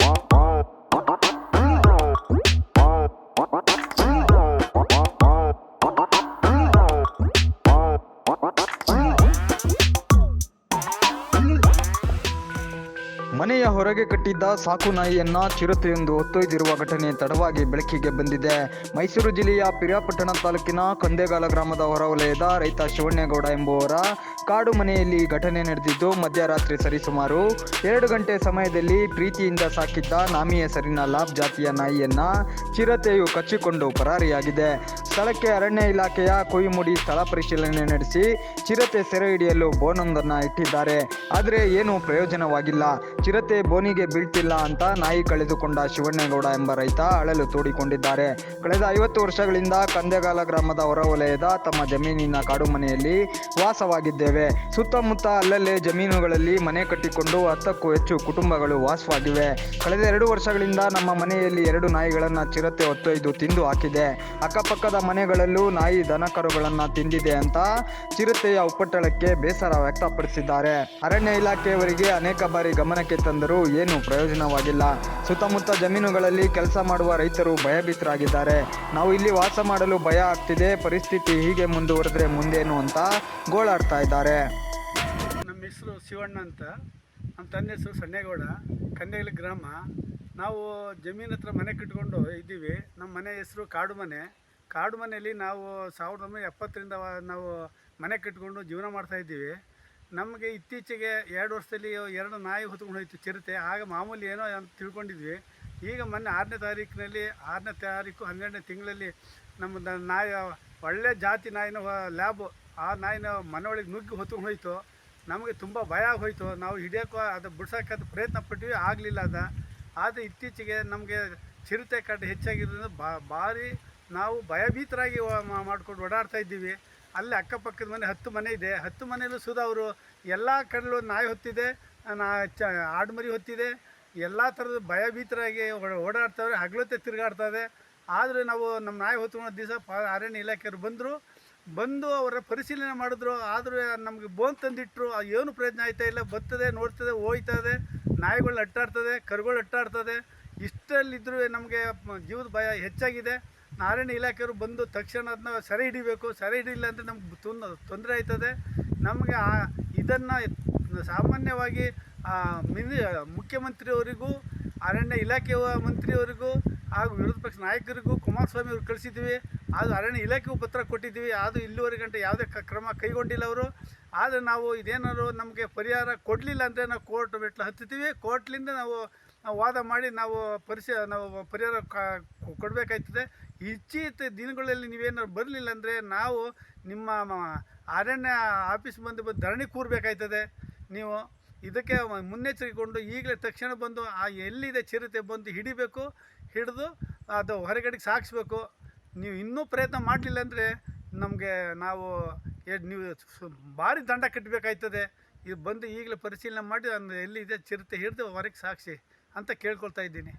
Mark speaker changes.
Speaker 1: What? ಮನೆಯ ಹೊರಗೆ ಕಟ್ಟಿದ್ದ ಸಾಕು ನಾಯಿಯನ್ನ ಚಿರತೆಯೊಂದು ಹೊತ್ತೊಯ್ದಿರುವ ಘಟನೆ ತಡವಾಗಿ ಬೆಳಕಿಗೆ ಬಂದಿದೆ. ಮೈಸೂರು ಜಿಲ್ಲೆಯ ಪಿರಿಯಾಪಟ್ಟಣ ತಾಲೂಕಿನ ಕಂದೇಗಾಲ ಗ್ರಾಮದ ಹೊರವಲಯದ ರೈತ ಶಿವಣ್ಣೇಗೌಡ ಎಂಬುವರ ಕಾಡು ಮನೆಯಲ್ಲಿ ಘಟನೆ ನಡೆದಿದ್ದು, ಮಧ್ಯರಾತ್ರಿ ಸರಿಸುಮಾರು ಎರಡು ಗಂಟೆ ಸಮಯದಲ್ಲಿ ಪ್ರೀತಿಯಿಂದ ಸಾಕಿದ್ದ ನಾಮಿ ಹೆಸರಿನ ಲಾಬ್ ಜಾತಿಯ ನಾಯಿಯನ್ನ ಚಿರತೆಯು ಕಚ್ಚಿಕೊಂಡು ಪರಾರಿಯಾಗಿದೆ. ಸ್ಥಳಕ್ಕೆ ಅರಣ್ಯ ಇಲಾಖೆಯ ಕುಯಿಮುಡಿ ಸ್ಥಳ ಪರಿಶೀಲನೆ ನಡೆಸಿ ಚಿರತೆ ಸೆರೆ ಹಿಡಿಯಲು ಬೋನೊಂದನ್ನು ಇಟ್ಟಿದ್ದಾರೆ. ಆದರೆ ಏನೂ ಪ್ರಯೋಜನವಾಗಿಲ್ಲ. ಚಿರತೆ ಬೋನಿಗೆ ಬೀಳ್ತಿಲ್ಲ ಅಂತ ನಾಯಿ ಕಳೆದುಕೊಂಡ ಶಿವಣ್ಣೇಗೌಡ ಎಂಬ ರೈತ ಅಳಲು ತೋಡಿಕೊಂಡಿದ್ದಾರೆ. ಕಳೆದ ಐವತ್ತು ವರ್ಷಗಳಿಂದ ಕಂದೆಗಾಲ ಗ್ರಾಮದ ಹೊರವಲಯದ ತಮ್ಮ ಜಮೀನಿನ ಕಾಡು ಮನೆಯಲ್ಲಿ ವಾಸವಾಗಿದ್ದೇವೆ. ಸುತ್ತಮುತ್ತ ಅಲ್ಲಲ್ಲೇ ಜಮೀನುಗಳಲ್ಲಿ ಮನೆ ಕಟ್ಟಿಕೊಂಡು ಹತ್ತಕ್ಕೂ ಹೆಚ್ಚು ಕುಟುಂಬಗಳು ವಾಸವಾಗಿವೆ. ಕಳೆದ ಎರಡು ವರ್ಷಗಳಿಂದ ನಮ್ಮ ಮನೆಯಲ್ಲಿ ಎರಡು ನಾಯಿಗಳನ್ನು ಚಿರತೆ ಹೊತ್ತೊಯ್ದು ತಿಂದು ಹಾಕಿದೆ. ಅಕ್ಕಪಕ್ಕದ ಮನೆಗಳಲ್ಲೂ ನಾಯಿ ದನಕರುಗಳನ್ನು ತಿಂದಿದೆ ಅಂತ ಚಿರತೆಯ ಉಪ್ಪಟ್ಟಳಕ್ಕೆ ಬೇಸರ ವ್ಯಕ್ತಪಡಿಸಿದ್ದಾರೆ. ಅರಣ್ಯ ಇಲಾಖೆಯವರಿಗೆ ಅನೇಕ ಬಾರಿ ಗಮನಕ್ಕೆ ತಂದರೂ ಏನು ಪ್ರಯೋಜನವಾಗಿಲ್ಲ. ಸುತ್ತಮುತ್ತ ಜಮೀನುಗಳಲ್ಲಿ ಕೆಲಸ ಮಾಡುವ ರೈತರು ಭಯಭೀತರಾಗಿದ್ದಾರೆ. ನಾವು ಇಲ್ಲಿ ವಾಸ ಮಾಡಲು ಭಯ ಆಗ್ತಿದೆ. ಪರಿಸ್ಥಿತಿ ಹೀಗೆ ಮುಂದುವರೆದ್ರೆ ಮುಂದೇನು ಅಂತ ಗೋಳಾಡ್ತಾ ಇದ್ದಾರೆ.
Speaker 2: ನಮ್ಮ ಹೆಸರು ಶಿವಣ್ಣ ಅಂತ. ನಮ್ಮ ತನ್ನ ಹೆಸರು ಸಣ್ಣೇಗೌಡ. ಕಂದೇಗಲಿ ಗ್ರಾಮ. ನಾವು ಜಮೀನ್ ಹತ್ರ ಮನೆ ಕಟ್ಕೊಂಡು ಇದ್ದೀವಿ. ನಮ್ಮ ಮನೆ ಹೆಸರು ಕಾಡು ಮನೆ ಕಾಡು ಮನೆಯಲ್ಲಿ ನಾವು ಸಾವಿರದ ಒಂಬೈನೂರ ಎಪ್ಪತ್ತರಿಂದ ನಾವು ಮನೆ ಕಟ್ಕೊಂಡು ಜೀವನ ಮಾಡ್ತಾ ಇದ್ದೀವಿ. ನಮಗೆ ಇತ್ತೀಚೆಗೆ ಎರಡು ವರ್ಷದಲ್ಲಿ ಎರಡು ನಾಯಿ ಹೊತ್ಕೊಂಡು ಹೋಯಿತು ಚಿರತೆ. ಆಗ ಮಾಮೂಲಿ ಏನೋ ಅಂತ ತಿಳ್ಕೊಂಡಿದ್ವಿ. ಈಗ ಮೊನ್ನೆ ಆರನೇ ತಾರೀಕಿನಲ್ಲಿ, ಆರನೇ ತಾರೀಕು ಹನ್ನೆರಡನೇ ತಿಂಗಳಲ್ಲಿ ನಮ್ಮ ನಾಯಿ, ಒಳ್ಳೆ ಜಾತಿ ನಾಯಿನ ಲ್ಯಾಬ್, ಆ ನಾಯಿನ ಮನೆಯೊಳಗೆ ನುಗ್ಗಿ ಹೊತ್ಕೊಂಡು ಹೋಯಿತು ನಮಗೆ ತುಂಬ ಭಯ ಆಗೋಯ್ತು. ನಾವು ಹಿಡಿಯೋಕ್ಕೂ ಅದು ಬಿಡ್ಸೋಕ್ಕಂತ ಪ್ರಯತ್ನ ಪಟ್ವಿ ಆಗಲಿಲ್ಲ ಅದು. ಆದರೆ ಇತ್ತೀಚೆಗೆ ನಮಗೆ ಚಿರತೆ ಕಡ್ಡ ಹೆಚ್ಚಾಗಿರೋದ್ರಿಂದ ಬಾ, ಭಾರಿ ನಾವು ಭಯಭೀತರಾಗಿ ಮಾಡ್ಕೊಂಡು ಓಡಾಡ್ತಾ ಇದ್ದೀವಿ. ಅಲ್ಲಿ ಅಕ್ಕಪಕ್ಕದ ಮನೆ, ಹತ್ತು ಮನೆ ಇದೆ. ಹತ್ತು ಮನೆಯಲ್ಲೂ ಸುಧಾ ಅವರು ಎಲ್ಲ ಕಡೆ ನಾಯಿ ಹೊತ್ತಿದೆ, ನಾ ಚ ಆಡುಮರಿ ಹೊತ್ತಿದೆ. ಎಲ್ಲ ಥರದ ಭಯಭೀತರಾಗಿ ಓಡ- ಓಡಾಡ್ತವ್ರೆ, ಹಗಲೊತ್ತೆ ತಿರುಗಾಡ್ತವೆ ಆದರೆ ನಾವು ನಮ್ಮ ನಾಯಿ ಹೊತ್ಕೊಂಡು ದಿವಸ ಪ ಅರಣ್ಯ ಇಲಾಖೆಯವರು ಬಂದರು. ಬಂದು ಅವರ ಪರಿಶೀಲನೆ ಮಾಡಿದ್ರು. ಆದರೂ ನಮಗೆ ಬೋನ್ ತಂದಿಟ್ಟರು ಏನು ಪ್ರಯತ್ನ ಆಯ್ತಾ ಇಲ್ಲ. ಬರ್ತದೆ ನೋಡ್ತದೆ ಹೋಯ್ತದೆ ನಾಯಿಗಳು ಅಟ್ಟಾಡ್ತದೆ, ಕರುಗಳು ಅಟ್ಟಾಡ್ತದೆ. ಇಷ್ಟಲ್ಲಿದ್ದರೂ ನಮಗೆ ಜೀವದ ಭಯ ಹೆಚ್ಚಾಗಿದೆ. ಅರಣ್ಯ ಇಲಾಖೆಯವರು ಬಂದು ತಕ್ಷಣ ಅದನ್ನ ಸರಿ ಹಿಡಿಬೇಕು, ಸರಿ ಹಿಡಿಯಿಲ್ಲ ಅಂದರೆ ನಮ್ಗೆ ತೊಂದರೆ ಆಯ್ತದೆ. ನಮಗೆ ಆ ಇದನ್ನು ಸಾಮಾನ್ಯವಾಗಿ ಮಿನಿ, ಮುಖ್ಯಮಂತ್ರಿಯವರಿಗೂ, ಅರಣ್ಯ ಇಲಾಖೆಯ ಮಂತ್ರಿಯವರಿಗೂ ಹಾಗೂ ವಿರೋಧ ಪಕ್ಷ ನಾಯಕರಿಗೂ ಕುಮಾರಸ್ವಾಮಿ ಅವ್ರು ಕಳಿಸಿದ್ವಿ ಅದು ಅರಣ್ಯ ಇಲಾಖೆಗೂ ಪತ್ರ ಕೊಟ್ಟಿದ್ದೀವಿ. ಅದು ಇಲ್ಲಿವರೆಗೆ ಗಂಟೆ ಯಾವುದೇ ಕ್ರಮ ಕೈಗೊಂಡಿಲ್ಲ ಅವರು. ಆದರೆ ನಾವು ಇದೇನಾದ್ರು ನಮಗೆ ಪರಿಹಾರ ಕೊಡಲಿಲ್ಲ ಅಂದರೆ ನಾವು ಕೋರ್ಟ್ ಮೆಟ್ಲು ಹತ್ತಿದ್ದೀವಿ. ಕೋರ್ಟ್ಲಿಂದ ನಾವು ವಾದ ಮಾಡಿ ನಾವು ಪರಿಶ, ನಾವು ಪರಿಹಾರ ಕೊಡಬೇಕಾಯ್ತದೆ. ಇಚ್ಛಿತ ದಿನಗಳಲ್ಲಿ ನೀವೇನಾದ್ರು ಬರಲಿಲ್ಲ ಅಂದರೆ ನಾವು ನಿಮ್ಮ ಅರಣ್ಯ ಆಫೀಸ್ ಬಂದು ಧರಣಿ ಕೂರಬೇಕಾಯ್ತದೆ. ನೀವು ಇದಕ್ಕೆ ಮುನ್ನೆಚ್ಚರಿಕೊಂಡು ಈಗಲೇ ತಕ್ಷಣ ಬಂದು ಆ ಎಲ್ಲಿದೆ ಚಿರತೆ ಬಂದು ಹಿಡಿಬೇಕು, ಹಿಡಿದು ಅದು ಹೊರಗಡೆಗೆ ಸಾಗಿಸ್ಬೇಕು ನೀವು ಇನ್ನೂ ಪ್ರಯತ್ನ ಮಾಡಲಿಲ್ಲ ಅಂದರೆ ನಮಗೆ ನಾವು ನೀವು ಭಾರಿ ದಂಡ ಕಟ್ಟಬೇಕಾಯ್ತದೆ ಇದು ಬಂದು ಈಗಲೇ ಪರಿಶೀಲನೆ ಮಾಡಿ ಅಂದರೆ ಎಲ್ಲಿದೆ ಚಿರತೆ ಹಿಡಿದು ಹೊರಗೆ ಸಾಗಿಸಿ ಅಂತ ಕೇಳ್ಕೊಳ್ತಾ ಇದ್ದೀನಿ.